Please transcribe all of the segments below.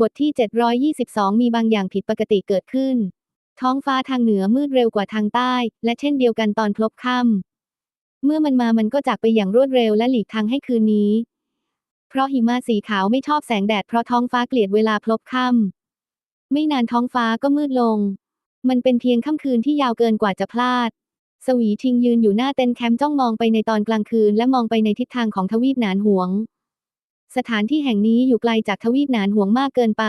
บทที่ 722 มีบางอย่างผิดปกติเกิดขึ้น ท้องฟ้าทางเหนือมืดเร็วกว่าทางใต้ และเช่นเดียวกันตอนพลบค่ำเมื่อมันมามันก็จากไปอย่างรวดเร็วและหลีกทางให้คืนนี้ เพราะหิมะสีขาวไม่ชอบแสงแดดเพราะท้องฟ้าเกลียดเวลาพลบค่ำไม่นานท้องฟ้าก็มืดลง มันเป็นเพียงค่ำคืนที่ยาวเกินกว่าจะพลาด สวีชิงยืนอยู่หน้าเต็นท์แคมป์จ้องมองไปในตอนกลางคืนและมองไปในทิศทางของทวีปหนานหวง สถานที่แห่งนี้อยู่ไกลจากทวีปหนานห่วงมากเกินไป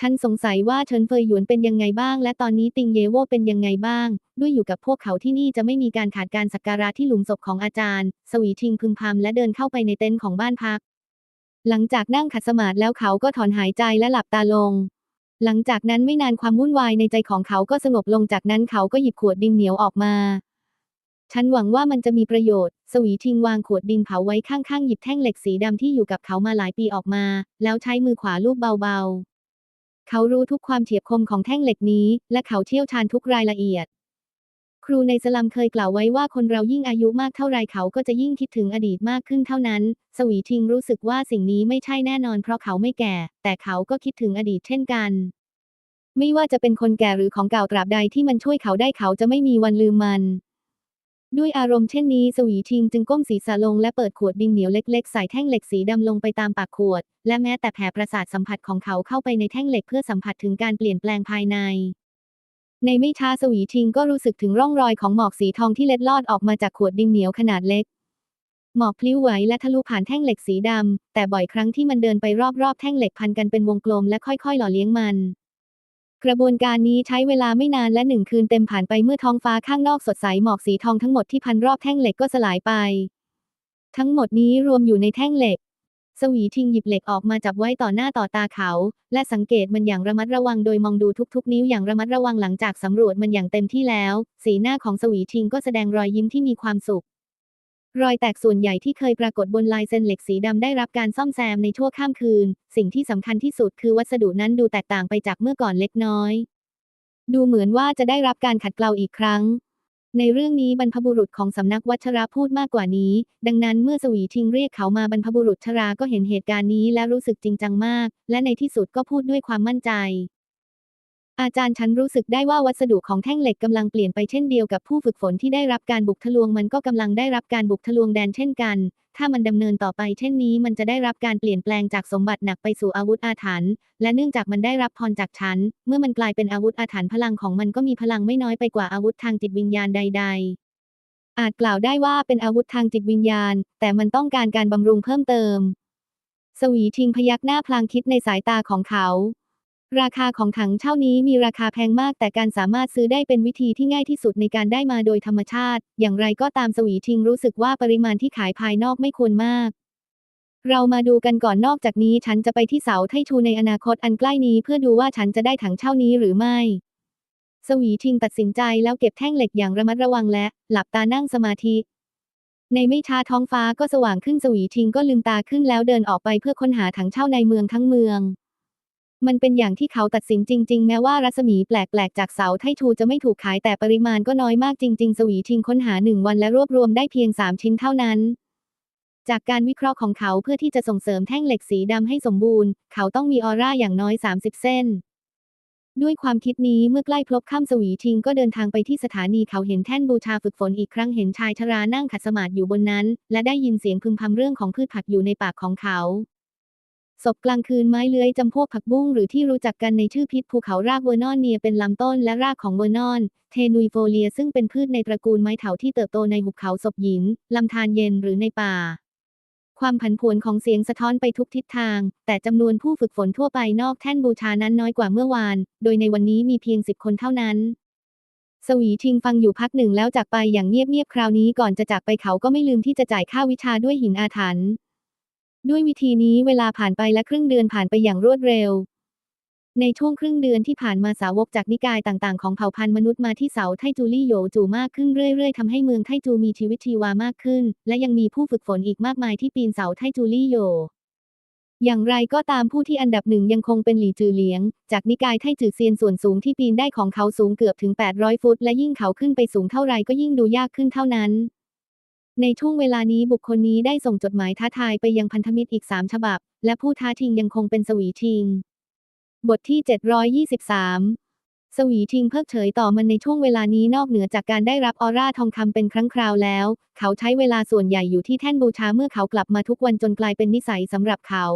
ฉันสงสัยว่าเฉินเฟยหยวนเป็นยังไงบ้าง และตอนนี้ติงเยโวเป็นยังไงบ้าง ด้วยอยู่กับพวกเขาที่นี่จะไม่มีการขาดการสักการะที่หลุมศพของอาจารย์ สวีชิงพึมพำและเดินเข้าไปในเต็นท์ของบ้านพัก หลังจากนั่งขัดสมาธิแล้วเขาก็ถอนหายใจและหลับตาลงหลังจากนั้นไม่นานความวุ่นวายในใจของเขาก็สงบลงจากนั้นเขาก็หยิบขวดดินเหนียวออกมา ฉันหวังว่ามันจะมีประโยชน์ สวีทิงวางขวดดินเผาไว้ข้างๆ หยิบแท่งเหล็กสีดำที่อยู่กับเขามาหลายปีออกมา แล้วใช้มือขวาลูบเบาๆ เขารู้ทุกความเฉียบคมของแท่งเหล็กนี้ และเขาเชี่ยวชาญทุกรายละเอียด ครูในสลัมเคยกล่าวไว้ว่าคนเรายิ่งอายุมากเท่าไรเขาก็จะยิ่งคิดถึงอดีตมากขึ้นเท่านั้น สวีทิงรู้สึกว่าสิ่งนี้ไม่ใช่แน่นอนเพราะเขาไม่แก่ แต่เขาก็คิดถึงอดีตเช่นกันไม่ว่าจะเป็นคนแก่หรือของเก่าตราบใดที่มันช่วยเขาได้เขาจะไม่มีวันลืมมัน ด้วยอารมณ์เช่นนี้สวีทิงจึงก้มศีรษะลงและเปิดขวดดินเหนียวเล็กๆใส่แท่งเหล็กสีดำลงไปตามปากขวด และแม้แต่แผลประสาทสัมผัสของเขาเข้าไปในแท่งเหล็กเพื่อสัมผัสถึงการเปลี่ยนแปลงภายใน ในไม่ช้าสวีทิงก็รู้สึกถึงร่องรอยของหมอกสีทองที่เล็ดลอดออกมาจากขวดดินเหนียวขนาดเล็ก หมอกพลิ้วไหวและทะลุผ่านแท่งเหล็กสีดำแต่บ่อยครั้งที่มันเดินไปรอบๆแท่งเหล็กพันกันเป็นวงกลมและค่อยๆ หล่อเลี้ยงมัน กระบวนการนี้ใช้เวลาไม่นานและหนึ่งคืนเต็มผ่านไปเมื่อท้องฟ้าข้างนอกสดใสหมอกสีทองทั้งหมดที่พันรอบแท่งเหล็กก็สลายไป ทั้งหมดนี้รวมอยู่ในแท่งเหล็ก สวีทิงหยิบเหล็กออกมาจับไว้ต่อหน้าต่อตาเขา และสังเกตมันอย่างระมัดระวังโดยมองดูทุกๆ นิ้วอย่างระมัดระวังหลังจากสำรวจมันอย่างเต็มที่แล้ว สีหน้าของสวีทิงก็แสดงรอยยิ้มที่มีความสุข รอยแตกส่วนใหญ่ที่เคยปรากฏบนลายเส้นเหล็กสีดำได้รับการซ่อมแซมในชั่วข้ามคืน สิ่งที่สำคัญที่สุดคือวัสดุนั้นดูแตกต่างไปจากเมื่อก่อนเล็กน้อย ดูเหมือนว่าจะได้รับการขัดเกลาอีกครั้ง ในเรื่องนี้บรรพบุรุษของสำนักวัชระพูดมากกว่านี้ ดังนั้นเมื่อสวีทิงเรียกเขามาบรรพบุรุษชราก็เห็นเหตุการณ์นี้และรู้สึกจริงจังมาก และในที่สุดก็พูดด้วยความมั่นใจ อาจารย์ฉันรู้สึกได้ว่าวัสดุของแท่งเหล็กกำลังเปลี่ยนไปเช่นเดียวกับผู้ฝึกฝนที่ได้รับการบุกทะลวงมันก็กำลังได้รับการบุกทะลวงแดนเช่นกัน ถ้ามันดำเนินต่อไปเช่นนี้ มันจะได้รับการเปลี่ยนแปลงจากสมบัติหนักไปสู่อาวุธอาถรรพ์และเนื่องจากมันได้รับพรจากฉัน เมื่อมันกลายเป็นอาวุธอาถรรพ์พลังของมันก็มีพลังไม่น้อยไปกว่าอาวุธทางจิตวิญญาณใด ๆอาจกล่าวได้ว่าเป็นอาวุธทางจิตวิญญาณ แต่มันต้องการการบำรุงเพิ่มเติม สวีทิงพยักหน้าพลางคิดในสายตาของเขา ราคาของถังเช่านี้มีราคาแพงมาก แต่การสามารถซื้อได้เป็นวิธีที่ง่ายที่สุดในการได้มาโดยธรรมชาติ อย่างไรก็ตามสวีทิงรู้สึกว่าปริมาณที่ขายภายนอกไม่ควรมากเรามาดูกันก่อนนอกจากนี้ฉันจะไปที่เสาไทชูในอนาคตอันใกล้นี้เพื่อดูว่าฉันจะได้ถังเช่านี้หรือไม่ สวีทิงตัดสินใจแล้วเก็บแท่งเหล็กอย่างระมัดระวังและ หลับตานั่งสมาธิ ในไม่ช้าท้องฟ้าก็สว่างขึ้นสวีทิงก็ลืมตาขึ้นแล้วเดินออกไปเพื่อค้นหาถังเช่าในเมืองทั้งเมือง มันเป็นอย่างที่เขาตัดสินจริง ๆ แม้ว่ารัศมีแปลก ๆ จากเสาไทชูจะไม่ถูกขายแต่ปริมาณก็น้อยมากจริง ๆ สวีทิงค้นหาหนึ่งวันและรวบรวมได้เพียง 3 ชิ้นเท่านั้น จากการวิเคราะห์ของเขาเพื่อที่จะส่งเสริมแท่งเหล็กสีดำให้สมบูรณ์ เขาต้องมีออร่าอย่างน้อย 30 เส้น ด้วยความคิดนี้เมื่อใกล้พลบค่ำสวีทิงก็เดินทางไปที่สถานีเขาเห็นแท่นบูชาฝึกฝนอีกครั้งเห็นชายชรานั่งขัดสมาธิอยู่บนนั้น และได้ยินเสียงพึมพำเรื่องของพืชผักอยู่ในปากของเขา ศพกลางคืนไม้เลื้อยจำพวกผักบุ้งหรือที่รู้จักกันในชื่อพิษภูเขารากเวอร์นอนเนียเป็นลำต้นและรากของเวอร์นอน เทนุยโฟเลียซึ่งเป็นพืชในตระกูลไม้เถาที่เติบโตในหุบเขาศพหญินลำธารเย็นหรือในป่า ความผันผวนของเสียงสะท้อนไปทุกทิศทาง แต่จำนวนผู้ฝึกฝนทั่วไปนอกแท่นบูชานั้นน้อยกว่าเมื่อวาน โดยในวันนี้มีเพียงสิบคนเท่านั้นสวีทิงฟังอยู่พักหนึ่งแล้วจากไปอย่างเงียบๆคราวนี้ก่อนจะจากไปเขาก็ไม่ลืมที่จะจ่ายค่าวิชาด้วยหินอาถรรพ์ ด้วยวิธีนี้เวลาผ่านไปและครึ่งเดือนผ่านไปอย่างรวดเร็ว ในช่วงครึ่งเดือนที่ผ่านมาสาวกจากนิกายต่างๆ ของเผ่าพันธุ์มนุษย์มาที่เสาไทจูลี่โยจูมากขึ้นเรื่อยๆทำให้เมืองไทจูมีชีวิตชีวามากขึ้น และยังมีผู้ฝึกฝนอีกมากมายที่ปีนเสาไทจูลี่โยอย่างไรก็ตามผู้ที่อันดับหนึ่งยังคงเป็นหลี่จือเหลียง จากนิกายไทจือเซียนส่วนสูงที่ปีนได้ของเขาสูงเกือบถึง 800 ฟุต และยิ่งเขาขึ้นไปสูงเท่าไรก็ยิ่งดูยากขึ้นเท่านั้น ในช่วงเวลานี้บุคคลนี้ได้ส่งจดหมายท้าทายไปยังพันธมิตรอีกสามฉบับ และผู้ท้าชิงยังคงเป็นสวีชิง บทที่ 723 สวีทิงเพิกเฉยต่อมันในช่วงเวลานี้นอกเหนือจากการได้รับออร่าทองคำเป็นครั้งคราวแล้ว เขาใช้เวลาส่วนใหญ่อยู่ที่แท่นบูชาเมื่อเขากลับมาทุกวันจนกลายเป็นนิสัยสำหรับเขา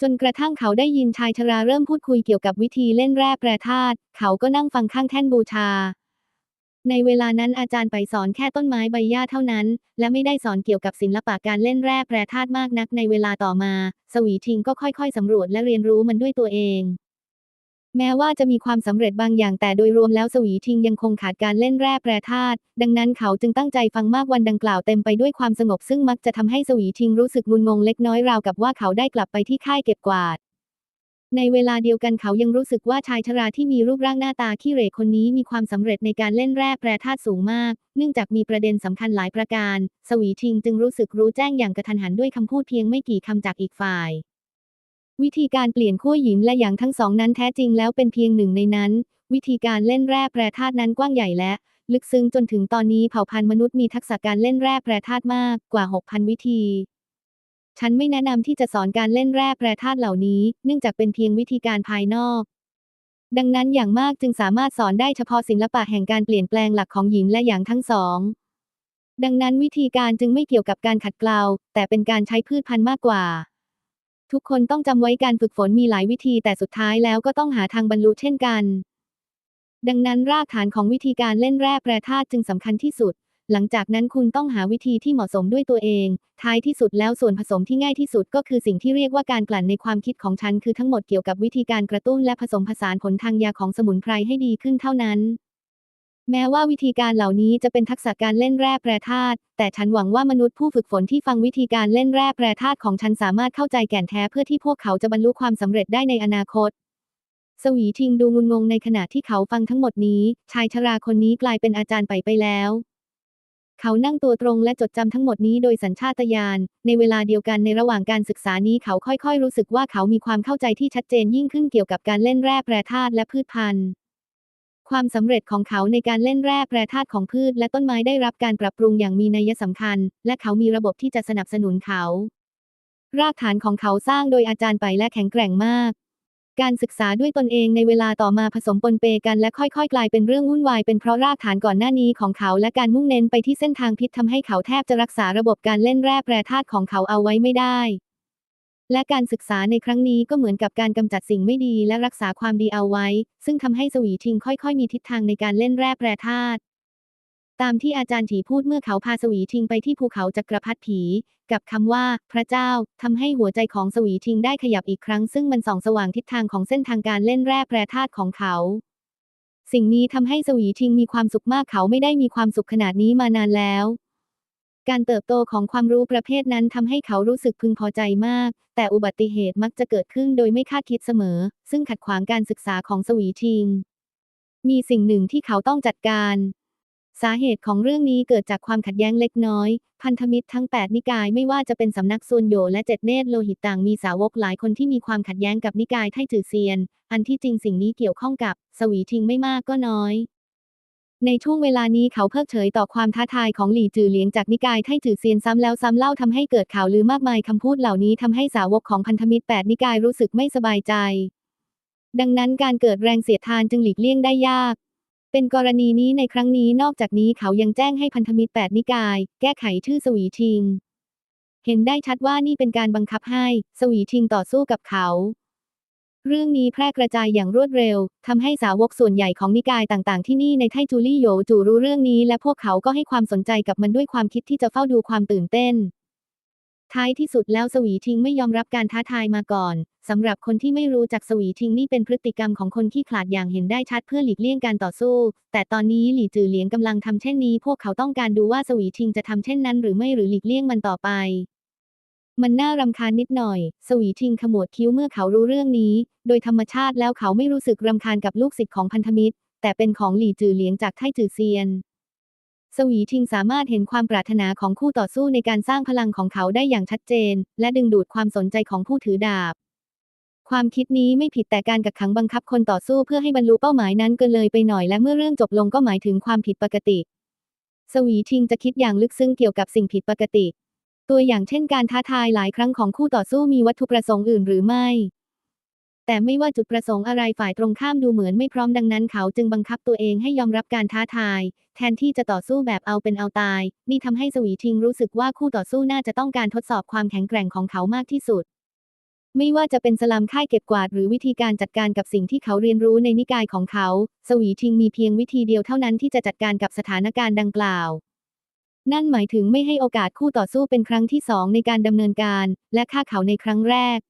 จนกระทั่งเขาได้ยินชายชราเริ่มพูดคุยเกี่ยวกับวิธีเล่นแร่แปรธาตุเขาก็นั่งฟังข้างแท่นบูชา ในเวลานั้นอาจารย์ไปสอนแค่ต้นไม้ใบหญ้าเท่านั้น และไม่ได้สอนเกี่ยวกับศิลปะการเล่นแร่แปรธาตุมากนักในเวลาต่อมา สวีทิงก็ค่อยๆสำรวจและเรียนรู้มันด้วยตัวเอง แม้ว่าจะมีความสำเร็จบางอย่างแต่โดยรวมแล้วสวีทิงยังคงขาดการเล่นแร่แปรธาตุดังนั้นเขาจึงตั้งใจฟังมากวันดังกล่าวเต็มไปด้วยความสงบซึ่งมักจะทำให้สวีทิงรู้สึกงุนงงเล็กน้อยราวกับว่าเขาได้กลับไปที่ค่ายเก็บกวาด ในเวลาเดียวกันเขายังรู้สึกว่าชายชราที่มีรูปร่างหน้าตาขี้เหร่คนนี้มีความสำเร็จในการเล่นแร่แปรธาตุสูงมาก เนื่องจากมีประเด็นสำคัญหลายประการ สวีทิงจึงรู้สึกรู้แจ้งอย่างกระทันหันด้วยคำพูดเพียงไม่กี่คำจากอีกฝ่าย วิธีการเปลี่ยนขั้วหยินและหยางทั้งสองนั้นแท้จริงแล้วเป็นเพียงหนึ่งในนั้น วิธีการเล่นแร่แปรธาตุนั้นกว้างใหญ่และลึกซึ้งจนถึงตอนนี้เผ่าพันธุ์มนุษย์มีทักษะการเล่นแร่แปรธาตุมากกว่า 6,000 วิธี ฉันไม่แนะนำที่จะสอนการเล่นแร่แปรธาตุเหล่านี้ เนื่องจากเป็นเพียงวิธีการภายนอก ดังนั้นอย่างมากจึงสามารถสอนได้เฉพาะศิลปะแห่งการเปลี่ยนแปลงหลักของหยินและหยางทั้งสอง ดังนั้นวิธีการจึงไม่เกี่ยวกับการขัดเกลา แต่เป็นการใช้พืชพันธุ์มากกว่า ทุกคนต้องจำไว้การฝึกฝนมีหลายวิธีแต่สุดท้ายแล้วก็ต้องหาทางบรรลุเช่นกัน ดังนั้นรากฐานของวิธีการเล่นแร่แปรธาตุจึงสำคัญที่สุด หลังจากนั้นคุณต้องหาวิธีที่เหมาะสมด้วยตัวเอง ท้ายที่สุดแล้วส่วนผสมที่ง่ายที่สุดก็คือสิ่งที่เรียกว่าการกลั่นในความคิดของฉันคือทั้งหมดเกี่ยวกับวิธีการกระตุ้นและผสมผสานผลทางยาของสมุนไพรให้ดีขึ้นเท่านั้นแม้ว่าวิธีการเหล่านี้จะเป็นทักษะการเล่นแร่แปรธาตุ แต่ฉันหวังว่ามนุษย์ผู้ฝึกฝนที่ฟังวิธีการเล่นแร่แปรธาตุของฉันสามารถเข้าใจแก่นแท้เพื่อที่พวกเขาจะบรรลุความสำเร็จได้ในอนาคต สวีทิงดูงุนงงในขณะที่เขาฟังทั้งหมดนี้ ชายชราคนนี้กลายเป็นอาจารย์ไปไปแล้ว เขานั่งตัวตรงและจดจำทั้งหมดนี้โดยสัญชาตญาณ ในเวลาเดียวกันในระหว่างการศึกษานี้เขาค่อยๆ รู้สึกว่าเขามีความเข้าใจที่ชัดเจนยิ่งขึ้นเกี่ยวกับการเล่นแร่แปรธาตุและพืชพันธุ์ ความสำเร็จของเขาในการเล่นแร่แปรธาตุของพืชและต้นไม้ได้รับการปรับปรุงอย่างมีนัยสำคัญ และเขามีระบบที่จะสนับสนุนเขา รากฐานของเขาสร้างโดยอาจารย์ไปและแข็งแกร่งมาก การศึกษาด้วยตนเองในเวลาต่อมาผสมปนเปกันและค่อยๆ กลายเป็นเรื่องวุ่นวายเป็นเพราะรากฐานก่อนหน้านี้ของเขาและการมุ่งเน้นไปที่เส้นทางพิษทำให้เขาแทบจะรักษาระบบการเล่นแร่แปรธาตุของเขาเอาไว้ไม่ได้ และการศึกษาในครั้งนี้ก็เหมือนกับการกำจัดสิ่งไม่ดีและรักษาความดีเอาไว้ ซึ่งทำให้สวีทิงค่อย ๆ มีทิศทางในการเล่นแร่แปรธาตุ ตามที่อาจารย์ถีพูดเมื่อเขาพาสวีทิงไปที่ภูเขาจักรพรรดิผี กับคำว่า พระเจ้าทำให้หัวใจของสวีทิงได้ขยับอีกครั้งซึ่งมันส่องสว่างทิศทางของเส้นทางการเล่นแร่แปรธาตุของเขา สิ่งนี้ทำให้สวีทิงมีความสุขมากเขาไม่ได้มีความสุขขนาดนี้มานานแล้ว การเติบโตของความรู้ประเภทนั้นทำให้เขารู้สึกพึงพอใจมาก แต่อุบัติเหตุมักจะเกิดขึ้นโดยไม่คาดคิดเสมอ ซึ่งขัดขวางการศึกษาของสวีทิง มีสิ่งหนึ่งที่เขาต้องจัดการ สาเหตุของเรื่องนี้เกิดจากความขัดแย้งเล็กน้อย พันธมิตรทั้ง 8 นิกายไม่ว่าจะเป็นสำนักซวนโยและเจ็ดเนตรโลหิตต่างมีสาวกหลายคนที่มีความขัดแย้งกับนิกายไทจือเซียน อันที่จริงสิ่งนี้เกี่ยวข้องกับ สวีทิงไม่มากก็น้อย ในช่วงเวลานี้เขาเพิกเฉยต่อความท้าทายของหลี่จือเหลียงจากนิกายไทจือเซียนซ้ำแล้วซ้ำเล่าทำให้เกิดข่าวลือมากมายคำพูดเหล่านี้ทำให้สาวกของพันธมิตร 8 นิกายรู้สึกไม่สบายใจ ดังนั้นการเกิดแรงเสียดทานจึงหลีกเลี่ยงได้ยาก เป็นกรณีนี้ในครั้งนี้นอกจากนี้เขายังแจ้งให้พันธมิตร 8 นิกาย แก้ไขชื่อสวีทิง เห็นได้ชัดว่านี่เป็นการบังคับให้สวีทิงต่อสู้กับเขา เรื่องนี้แพร่กระจายอย่างรวดเร็วทำให้สาวกส่วนใหญ่ของนิกายต่างๆ ที่นี่ในไทจูลี่โยจูรู้เรื่องนี้และพวกเขาก็ให้ความสนใจกับมันด้วยความคิดที่จะเฝ้าดูความตื่นเต้น ท้ายที่สุดแล้วสวีทิงไม่ยอมรับการท้าทายมาก่อนสำหรับคนที่ไม่รู้จักสวีทิงนี่เป็นพฤติกรรมของคนขี้ขลาดอย่างเห็นได้ชัดเพื่อหลีกเลี่ยงการต่อสู้ แต่ตอนนี้หลี่จือเหลียงกำลังทำเช่นนี้ พวกเขาต้องการดูว่าสวีทิงจะทำเช่นนั้น หรือไม่หรือหลีกเลี่ยงมันต่อไป มันน่ารำคาญนิดหน่อย สวีทิงขมวดคิ้วเมื่อเขารู้เรื่องนี้ โดยธรรมชาติแล้วเขาไม่รู้สึกรำคาญกับลูกศิษย์ของพันธมิตร แต่เป็นของหลี่จือเหลียงจากไทจือเซียน สวีทิงสามารถเห็นความปรารถนาของคู่ต่อสู้ในการสร้างพลังของเขาได้อย่างชัดเจน และดึงดูดความสนใจของผู้ถือดาบ ความคิดนี้ไม่ผิดแต่การกักขังบังคับคนต่อสู้เพื่อให้บรรลุเป้าหมายนั้นเกินเลยไปหน่อยและเมื่อเรื่องจบลงก็หมายถึงความผิดปกติ สวีทิงจะคิดอย่างลึกซึ้งเกี่ยวกับสิ่งผิดปกติ ตัวอย่างเช่นการท้าทายหลายครั้งของคู่ต่อสู้มีวัตถุประสงค์อื่นหรือไม่ แต่ไม่ว่าจุดประสงค์อะไรฝ่ายตรงข้ามดูเหมือนไม่พร้อมดังนั้นเขาจึงบังคับตัวเองให้ยอมรับการท้าทาย แทนที่จะต่อสู้แบบเอาเป็นเอาตาย นี่ทำให้สวีทิงรู้สึกว่าคู่ต่อสู้น่าจะต้องการทดสอบความแข็งแกร่งของเขามากที่สุด ไม่ว่าจะเป็นสลามค่ายเก็บกวาดหรือวิธีการจัดการกับสิ่งที่เขาเรียนรู้ในนิกายของเขา สวีทิงมีเพียงวิธีเดียวเท่านั้นที่จะจัดการกับสถานการณ์ดังกล่าวนั่นหมายถึงไม่ให้โอกาสคู่ต่อสู้เป็นครั้งที่สองในการดำเนินการ และฆ่าเขาในครั้งแรก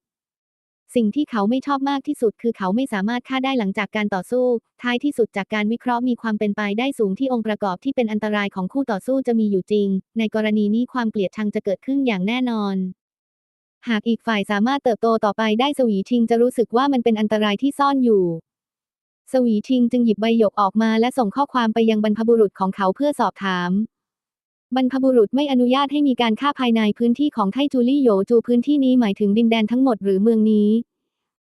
สิ่งที่เขาไม่ชอบมากที่สุดคือเขาไม่สามารถฆ่าได้หลังจากการต่อสู้ ท้ายที่สุดจากการวิเคราะห์มีความเป็นไปได้สูงที่องค์ประกอบที่เป็นอันตรายของคู่ต่อสู้จะมีอยู่จริง ในกรณีนี้ความเกลียดชังจะเกิดขึ้นอย่างแน่นอน หากอีกฝ่ายสามารถเติบโตต่อไปได้สวีทิงจะรู้สึกว่ามันเป็นอันตรายที่ซ่อนอยู่ สวีทิงจึงหยิบใบหยกออกมาและส่งข้อความไปยังบรรพบุรุษของเขาเพื่อสอบถาม บรรพบุรุษไม่อนุญาตให้มีการฆ่าภายในพื้นที่ของไทจูลี่โยจูพื้นที่นี้หมายถึงดินแดนทั้งหมดหรือเมืองนี้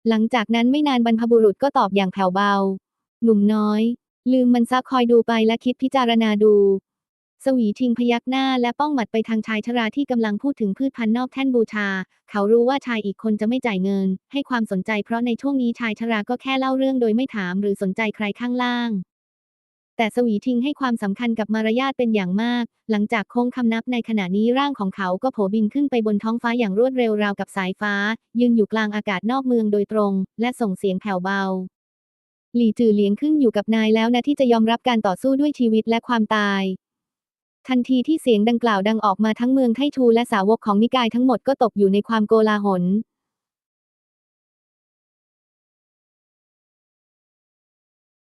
หลังจากนั้นไม่นานบรรพบุรุษก็ตอบอย่างแผ่วเบา หนุ่มน้อย ลืมมันซักคอยดูไปและคิดพิจารณาดู สวีทิงพยักหน้าและป้องหมัดไปทางชายชราที่กำลังพูดถึงพืชพันธุ์นอกแท่นบูชา เขารู้ว่าชายอีกคนจะไม่จ่ายเงิน ให้ความสนใจเพราะในช่วงนี้ชายชราก็แค่เล่าเรื่องโดยไม่ถามหรือสนใจใครข้างล่าง แต่สวีทิงให้ความสำคัญกับมารยาทเป็นอย่างมาก หลังจากโค้งคำนับในขณะนี้ร่างของเขาก็โผบินขึ้นไปบนท้องฟ้าอย่างรวดเร็วราวกับสายฟ้า ยืนอยู่กลางอากาศนอกเมืองโดยตรง และส่งเสียงแผ่วเบา หลี่จือเลียงขึ้นอยู่กับนายแล้วนะที่จะยอมรับการต่อสู้ด้วยชีวิตและความตาย ทันทีที่เสียงดังกล่าวดังออกมาทั้งเมืองไทชูและสาวกของนิกายทั้งหมดก็ตกอยู่ในความโกลาหล